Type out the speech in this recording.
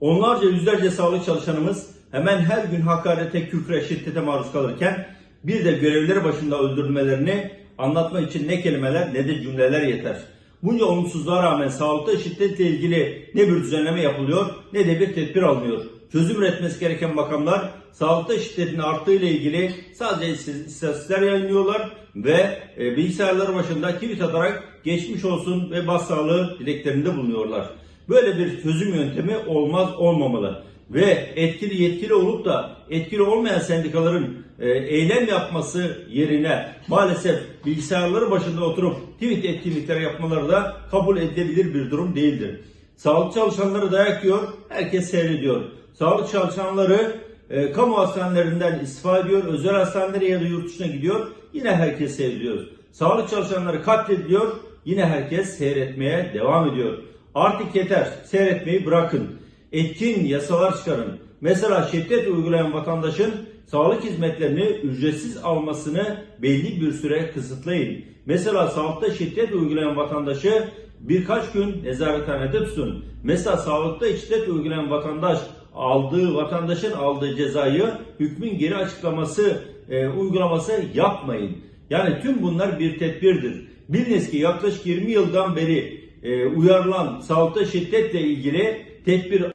Onlarca yüzlerce sağlık çalışanımız hemen her gün hakarete, küfre, şiddete maruz kalırken bir de görevleri başında öldürülmelerini anlatmak için ne kelimeler ne de cümleler yeter. Bunca olumsuzluğa rağmen sağlıkta şiddetle ilgili ne bir düzenleme yapılıyor ne de bir tedbir alınıyor. Çözüm üretmesi gereken makamlar sağlıkta şiddetin arttığı ile ilgili sadece istatistikler yayınlıyorlar ve e, bilgisayarları başında tweet atarak geçmiş olsun ve bas sağlığı dileklerinde bulunuyorlar. Böyle bir çözüm yöntemi olmaz olmamalı. Ve etkili yetkili olup da etkili olmayan sendikaların e, eylem yapması yerine maalesef bilgisayarları başında oturup tweet etkinlikleri yapmaları da kabul edilebilir bir durum değildir. Sağlık çalışanları dayak yiyor, herkes seyrediyor. Sağlık çalışanları e, kamu hastanelerinden istifa ediyor, özel hastanelere ya da yurt dışına gidiyor, yine herkes seyrediyor. Sağlık çalışanları katlediliyor, yine herkes seyretmeye devam ediyor. Artık yeter, seyretmeyi bırakın. Etkin yasalar çıkarın. Mesela şiddet uygulayan vatandaşın sağlık hizmetlerini ücretsiz almasını belli bir süre kısıtlayın. Mesela sağlıkta şiddet uygulayan vatandaşı birkaç gün nezarethanede tutun. Mesela sağlıkta şiddet uygulayan vatandaş aldığı vatandaşın aldığı cezayı hükmün geri açıklaması e, uygulaması yapmayın. Yani tüm bunlar bir tedbirdir. Biliniz ki yaklaşık 20 yıldan beri e, uyarılan sağlıkta şiddetle ilgili tedbir